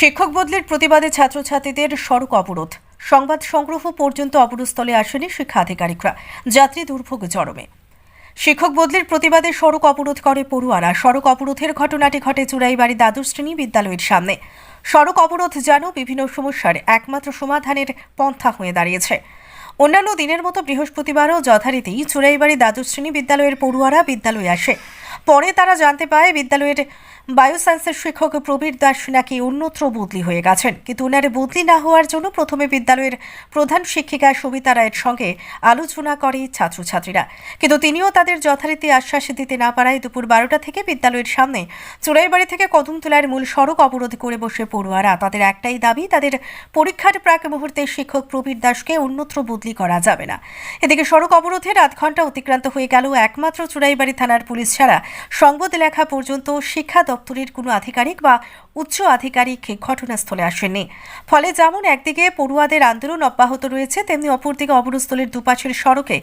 শিক্ষক বদলির প্রতিবাদে ছাত্রছাত্রীদের সড়ক অবরোধ। সংবাদ সংগ্রহ পর্যন্ত অবরোধস্থলে আসেনি শিক্ষা আধিকারিকরা। যাত্রী দুর্ভোগ চরমে। শিক্ষক বদলির প্রতিবাদে সড়ক অবরোধ করে পড়ুয়ারা। সড়ক অবরোধের ঘটনাটি ঘটে চুড়াইবাড়ি দ্বাদশ শ্রেণি বিদ্যালয়ের সামনে। সড়ক অবরোধ যেন বিভিন্ন সমস্যার একমাত্র সমাধানের পন্থা হয়ে দাঁড়িয়েছে। অন্যান্য দিনের মতো বৃহস্পতিবারও যথারীতি চুড়াইবাড়ি দ্বাদশ শ্রেণি বিদ্যালয়ের পড়ুয়ারা বিদ্যালয়ে আসে। পরে তারা জানতে পায় বিদ্যালয়ের বায়োসায়েন্সের শিক্ষক প্রবীর দাস নাকি অন্যত্র বদলি হয়ে গেছেন? কিন্তু ওনার বদলি না হওয়ার জন্য প্রথমে বিদ্যালয়ের প্রধান শিক্ষিকা সবিতা রায়ের সঙ্গে আলোচনা করে ছাত্রছাত্রীরা। কিন্তু তিনিও তাদের যথারীতি আশ্বাস দিতে না পারায় দুপুর বারোটা থেকে বিদ্যালয়ের সামনে চুড়াইবাড়ি থেকে কদমতলার মূল সড়ক অবরোধ করে বসে পড়ুয়ারা। তাদের একটাই দাবি, তাদের পরীক্ষার প্রাক মুহূর্তে শিক্ষক প্রবীর দাসকে অন্যত্র বদলি করা যাবে না। এদিকে সড়ক অবরোধের আধ ঘণ্টা অতিক্রান্ত হয়ে গেল একমাত্র চুড়াইবাড়ি থানার পুলিশ ছাড়া সংবাদ লেখা পর্যন্ত শিক্ষা দপ্তরের কোনো আধিকারিক বা উচ্চ আধিকারিক ঘটনাস্থলে আসেননি। ফলে যেমন একদিকে পড়ুয়াদের আন্দোলন অব্যাহত রয়েছে, তেমনি অপরদিকে অবরোধস্থলের দুপাশের সড়কে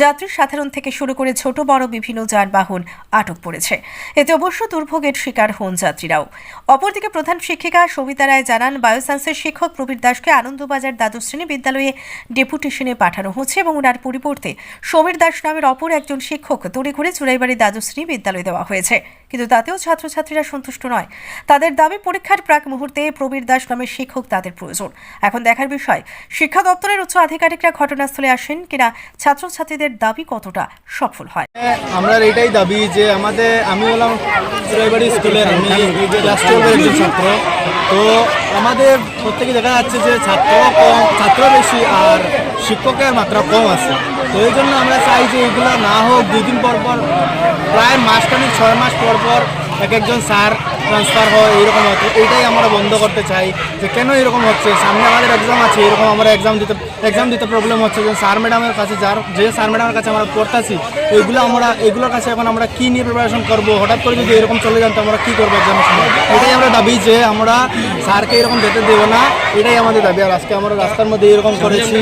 যাত্রী সাধারণ থেকে শুরু করে ছোট, বড় বিভিন্ন যানবাহন আটক পড়েছে। এতে অবশ্য দুর্ভোগের শিকার হন যাত্রীরাও। অপরদিকে প্রধান শিক্ষিকা সবিতা রায় জানান, বায়োসায়েন্সের শিক্ষক প্রবীর দাসকে আনন্দবাজার দ্বাদশ শ্রেণি বিদ্যালয়ে ডেপুটেশনে পাঠানো হচ্ছে এবং ওনার পরিবর্তে সমীর দাস নামের অপর একজন শিক্ষক তড়ি করে চুড়াইবাড়ি দ্বাদশ শ্রেণি বিদ্যালয়ে দেওয়া হয়েছে। কিন্তু তাতেও ছাত্রছাত্রীরা সন্তুষ্ট নয়। তাদের দাবি পরীক্ষার প্রাক মুহূর্তে প্রবীর দাস নামের শিক্ষক তাদের প্রয়োজন। এখন দেখার বিষয়, শিক্ষা দপ্তরের উচ্চ আধিকারিকরা ঘটনাস্থলে আসেন কিনা ছাত্রছাত্রীদের দাবি কতটা সফল হয়? আমরা এটাই দাবি যে আমাদের, আমি হলাম চুরাইবাড়ি স্কুলের আমি ছাত্র। তো আমাদের প্রত্যেকে দেখা যাচ্ছে যে ছাত্র কম, ছাত্র বেশি আর শিক্ষকের মাত্রা কম আছে। তো এই জন্য আমরা চাই যে এগুলো না হোক, দুই দিন পর পর, প্রায় ছয় মাস পর পর এক একজন স্যার ট্রান্সফার হয় এরকম হচ্ছে। এইটাই আমরা বন্ধ করতে চাই যে কেন এরকম হচ্ছে? সামনে আমাদের এক্সাম আছে এরকম আমরা এক্সাম দিতে এক্সাম দিতে প্রবলেম হচ্ছে। যে স্যার ম্যাডামের কাছে যার যে স্যার ম্যাডামের কাছে আমরা পড়তেছি এইগুলো আমরা এগুলোর কাছে এখন আমরা কী নিয়ে প্রিপারেশন করব? হঠাৎ করে যদি এরকম চলে যান তো আমরা কী করব এক্সামের সময় এটাই আমরা দাবি যে আমরা স্যারকে এরকম যেতে দেবো না এটাই আমাদের দাবি। আর আজকে আমরা রাস্তার মধ্যে এরকম করেছি।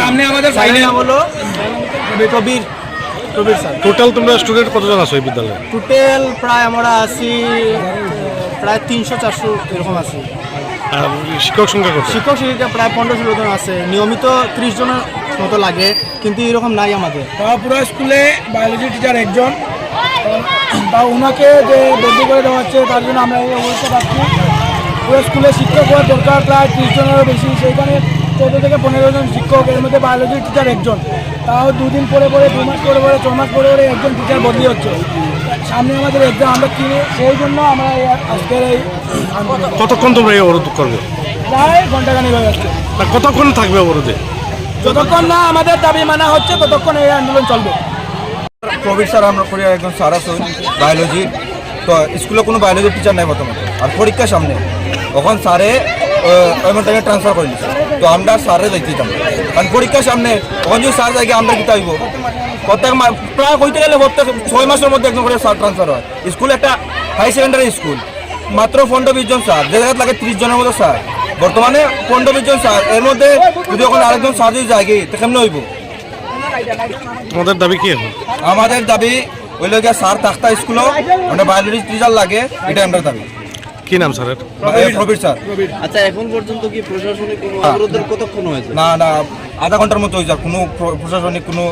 সামনে আমাদের হলো প্রবীর প্রবীর স্যার টোটাল তোমরা স্টুডেন্ট কতজন আছো এই বিদ্যালয়ে? টোটাল প্রায় আমরা আছি প্রায় তিনশো চারশো এরকম আছি। আর শিক্ষক সংখ্যা কত? শিক্ষক শিক্ষিকা প্রায় পনেরো ষোলো জন আছে নিয়মিত ত্রিশ জনের মতো লাগে কিন্তু এরকম নাই আমাদের। তারা পুরো স্কুলে বায়োলজি টিচার একজন তা ওনাকে যে বদলি করে দেওয়া হচ্ছে তার জন্য আমরা এই অবস্থা পাচ্ছি। পুরো স্কুলে শিক্ষক হওয়ার দরকার প্রায় ত্রিশ জনেরও বেশি সেইখানে চোদ্দ থেকে পনেরো জন শিক্ষক এর মধ্যে বায়োলজি টিচার একজন। তাও দুদিন পরে পরে দু মাস পরে পরে ছ মাস পরে পরে একজন টিচার বদলি হচ্ছে। সামনে আমাদের এক্সাম আমরা কিনে সেই জন্য আমরা এই আজকের এই কতক্ষণ তোমরা এই অবরোধ করবে? প্রায় ঘন্টাখানি হয়ে যাচ্ছে। তা কতক্ষণ থাকবে অবরোধে? যতক্ষণ না আমাদের দাবি মানা হচ্ছে ততক্ষণ এই আন্দোলন চলবে। প্রবীর স্যার আমরা পড়ি একজন স্যার আছে বায়োলজি তো স্কুলে কোনো বায়োলজি টিচার নাই প্রথমত আর পরীক্ষা সামনে। তখন স্যারে এমন টাইমে ট্রান্সফার করে দিচ্ছে তো আমরা স্যারে যাইতে দিতাম কারণ পরীক্ষার সামনে তখন যদি স্যার যাই আমরা কি চাইব প্রত্যেক প্রায় হইতে গেলে প্রত্যেক ছয় মাসের মধ্যে একজন করে স্যার ট্রান্সফার হয়। স্কুল একটা হাই সেকেন্ডারি স্কুল মাত্র পনেরো বিশ জন স্যার। যে জায়গায় লাগে ত্রিশ জনের মতো স্যার। বর্তমানে পনেরো বিশ জন স্যার। এর মধ্যে যদি ওখানে আরেকজন স্যার যদি যায় তো কেমন হইব? তোমাদের দাবি কি আমাদের দাবি ওই লোক স্যার থাকতা স্কুলও মানে বায়োলজি টিচার লাগে এটা আমরা দাবি। কি নাম স্যারের প্রবীর স্যার। আচ্ছা এখন পর্যন্ত কি প্রশাসনিক কোনো হ্যাঁ। অবরোধের কতক্ষণ হয়েছে? না না আধা ঘণ্টার মতো হয়েছে কোনো প্রশাসনিক কোনো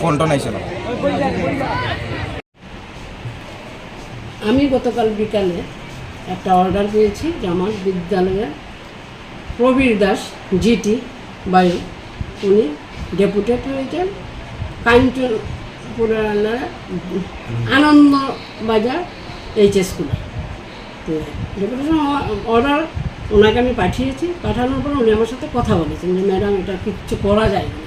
ফোনটা নাইছে না আমি গতকাল বিকালে একটা অর্ডার পেয়েছি যে আমার বিদ্যালয়ের প্রবীর দাস জিটি বায়ু উনি ডেপুটেড হয়েছেন। কাঞ্চনপুরের আন্ডারে আনন্দবাজার এইচ স্কুলে। তো ডেপুটেশন অর্ডার ওনাকে আমি পাঠিয়েছি, পাঠানোর পর উনি আমার সাথে কথা বলেছেন যে, ম্যাডাম, এটা কিচ্ছু করা যায় না।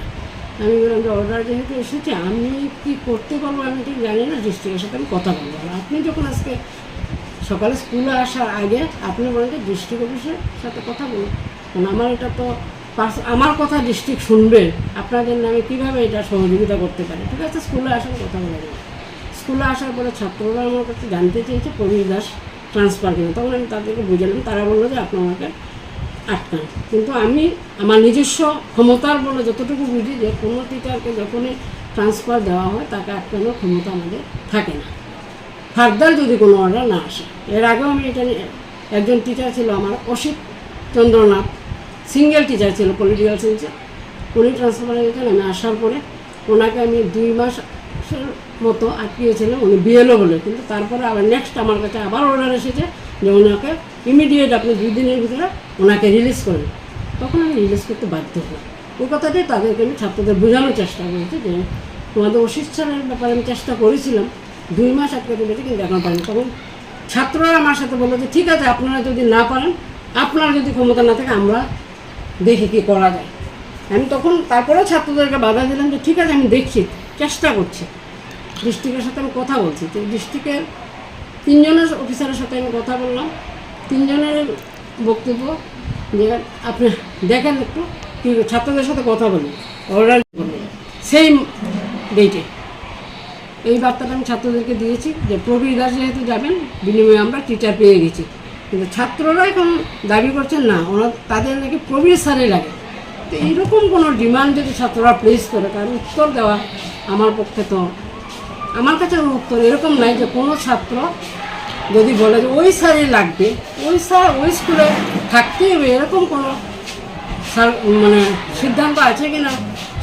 আমি বললাম, যে অর্ডার যেহেতু এসেছে, আমি কি করতে পারব আমি ঠিক জানি না ডিস্ট্রিক্টের সাথে আমি কথা বলব। আর আপনি যখন আজকে সকালে স্কুলে আসার আগে আপনি বলেন যে, ডিস্ট্রিক্ট অফিসের সাথে কথা বলুন। কারণ আমার এটা তো পার্স- আমার কথা ডিস্ট্রিক্ট শুনবে, আপনাদের নামে কীভাবে এটা সহযোগিতা করতে পারে? ঠিক আছে, স্কুলে আসার কথা বলে স্কুলে আসার পরে ছাত্ররা আমার কাছে জানতে চেয়েছে, প্রবীর দাস ট্রান্সফার কিনা, তখন আমি তাদেরকে বুঝালাম, তারা বলল যে আপনি আমাকে আটকান। কিন্তু আমি আমার নিজস্ব ক্ষমতার বলে যতটুকু বুঝি যে কোনো টিচারকে যখনই ট্রান্সফার দেওয়া হয়, তাকে আটকানোর ক্ষমতা আমাদের থাকে না। ফার্দার যদি কোনো অর্ডার না আসে, এর আগেও আমি এটা একজন টিচার ছিল আমার, অসিত চন্দ্রনাথ সিঙ্গেল টিচার ছিল পলিটিক্যাল সায়েন্সে উনি ট্রান্সফার হয়ে গেছেন, আমি আসার পরে ওনাকে আমি দুই মাসের মতো আটকিয়েছিলাম উনি বিএলও বলে কিন্তু তারপরে আবার নেক্সট আমার কাছে আবার অর্ডার এসেছে যে ওনাকে ইমিডিয়েট আপনি দুই দিনের ভিতরে ওনাকে রিলিজ করেন। তখন আমি রিলিজ করতে বাধ্য হই। ওই কথাটাই তাদেরকে আমি ছাত্রদের বোঝানোর চেষ্টা করেছি যে তোমাদের অশিক্ষণের ব্যাপারে আমি চেষ্টা করেছিলাম, দুই মাস আটকে দিয়েছি কিন্তু এখন পারিনি। তখন ছাত্ররা আমার সাথে বলল যে, ঠিক আছে, আপনারা যদি না পারেন, আপনার যদি ক্ষমতা না থাকে, আমরা দেখি কি করা যায়। আমি তখন তারপরেও ছাত্রদেরকে বাধা দিলাম যে, ঠিক আছে, আমি দেখছি। চেষ্টা করছে। ডিস্ট্রিক্টের সাথে আমি কথা বলছি। তো ডিস্ট্রিক্টের তিনজনের অফিসারের সাথে আমি কথা বললাম। তিনজনের বক্তব্য যে আপনি দেখেন একটু কি ছাত্রদের সাথে কথা বলি। অর্ডার সেই ডেটে এই বার্তাটা আমি ছাত্রদেরকে দিয়েছি যে প্রবীর দাস যেহেতু যাবেন, বিনিময়ে আমরা টিচার পেয়ে গেছি। কিন্তু ছাত্ররা এখন দাবি করছেন না, ওনার তাদের নাকি প্রবীর স্যারে লাগে। তো এইরকম কোনো ডিমান্ড যদি ছাত্ররা প্লেস করে তার উত্তর দেওয়া আমার পক্ষে তো আমার কাছে উত্তর এরকম নাই যে কোনো ছাত্র যদি বলে যে ওই স্যারই লাগবে ওই স্যার ওই স্কুলে থাকতেই হবে এরকম কোনো স্যার মানে সিদ্ধান্ত আছে কি না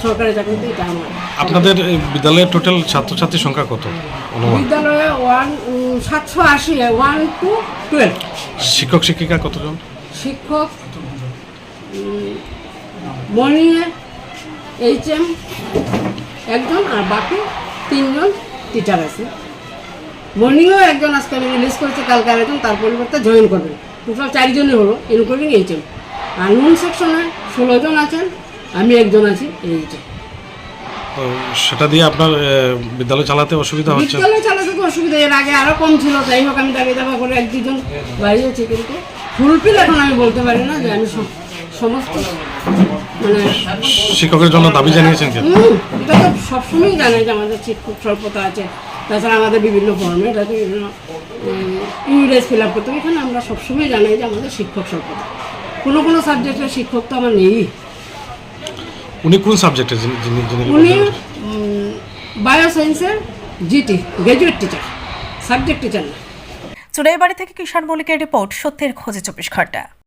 সরকারি চাকরিতে এটা আমার আপনাদের বিদ্যালয়ের টোটাল ছাত্রছাত্রীর সংখ্যা কত? বিদ্যালয়ে ওয়ান সাতশো আশি ওয়ান টু টুয়েলভ শিক্ষক শিক্ষিকা কতজন? শিক্ষক মর্নিংয়ে এইচ এম একজন আর বাকি তিনজন টিচার আছে। মর্নিংয়েও একজন আজকে আমি রিলিজ করেছি কালকে আরেকজন তার পরিবর্তে জয়েন করবেন। টোটাল চারজনই হলো ইনক্লুডিং এইচ এম আর নুন সেকশনে ষোলো জন আছেন আমি একজন আছি এইচ এম তো সেটা দিয়ে আপনার বিদ্যালয় চালাতে অসুবিধা হচ্ছে? বিদ্যালয় চালাতে তো অসুবিধা এর আগে আরও কম ছিল যাই হোক আমি দাবি দাবা করে এক দুজন বাড়িয়েছি কিন্তু ফুলফিল এখন আমি বলতে পারি না যে আমি সমস্ত মানে শিক্ষকের জন্য দাবি জানিয়েছেন কি এটা তো সবসময়ই জানে যে আমাদের শিক্ষক স্বল্পতা আছে। তাছাড়া আমাদের বিভিন্ন বিভিন্ন ইউরেজ ফিল আপ করতে হবে। এখানে আমরা সবসময় জানাই যে আমাদের শিক্ষক স্বল্পতা। কোনো কোনো সাবজেক্টের শিক্ষক তো আমার নেই। উনি কোন সাবজেক্টে যিনি যিনি- যিনি উনি বায়োসায়েন্সের GT graduate teacher subject teacher না। চুড়াইবাড়ি থেকে কিষাণ মল্লিকের রিপোর্ট সত্যের খোঁজে চব্বিশ ঘণ্টা।